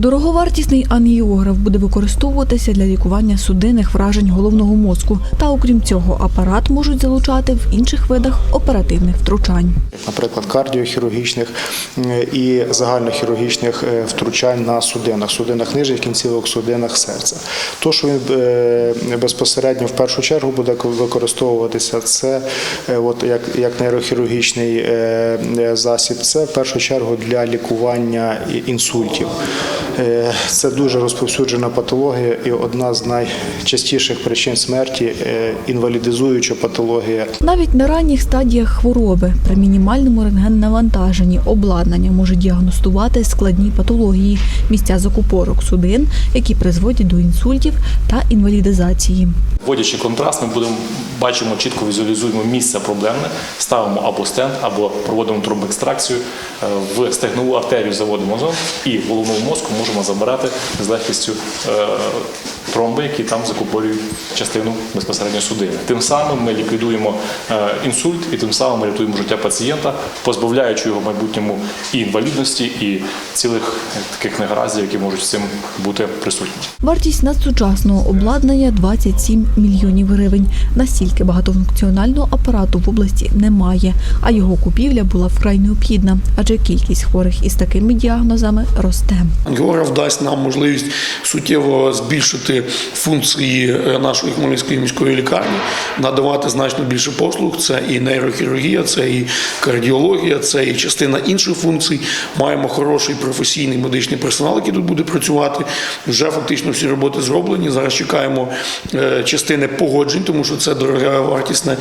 Дороговартісний ангіограф буде використовуватися для лікування судинних вражень головного мозку. Та окрім цього, апарат можуть залучати в інших видах оперативних втручань. наприклад, кардіохірургічних і загальнохірургічних е, втручань на судинах, судинах нижніх кінцівок, судинах серця. То, що він е, безпосередньо в першу чергу буде використовуватися, це е, от як, як нейрохірургічний засіб, це в першу чергу для лікування інсультів. Е, Це дуже розповсюджена патологія і одна з найчастіших причин смерті е, інвалідизуюча патологія Навіть на ранніх стадіях хвороби при мінімальному рентген-навантаженні обладнання може діагностувати складні патології, місця закупорок судин, які призводять до інсультів та інвалідизації. Вводячи контраст, ми будемо бачимо, чітко візуалізуємо місце проблемне, ставимо або стенд, або проводимо тромбекстракцію е, в стегнову артерію, заводимо зон і в головному мозку можемо забирати з легкістю е, тромби, які там закупорюють частину безпосередньо судини. Тим самим ми ліквідуємо е, інсульт і тим самим ми рятуємо життя пацієнта, позбавляючи його майбутньому і інвалідності, і цілих таких негараздів, які можуть з цим бути присутні. Вартість надсучасного обладнання 27 мільйонів гривень. Настільки багатофункціонального апарату в області немає, а його купівля була вкрай необхідна, адже кількість хворих із такими діагнозами росте. Ангіограф дасть нам можливість суттєво збільшити функції е, нашої Хмельницької міської лікарні, надавати значно більше послуг. Це і нейрохірургія, це і кардіологія, це і частина інших функцій. Маємо хороший професійний медичний персонал, який тут буде працювати. Вже фактично всі роботи зроблені. Зараз чекаємо е, частини погоджень, тому що це дороге вартісне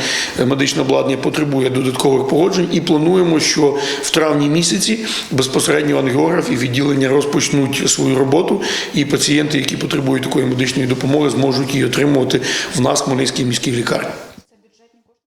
медичне обладнання потребує додаткових погоджень. І плануємо, що в травні місяці безпосередньо ангіограф і відділення розпочнуть свою роботу, і пацієнти, які потребують такої медичної допомоги, зможуть її отримувати в нас в Хмельницькій міській лікарні.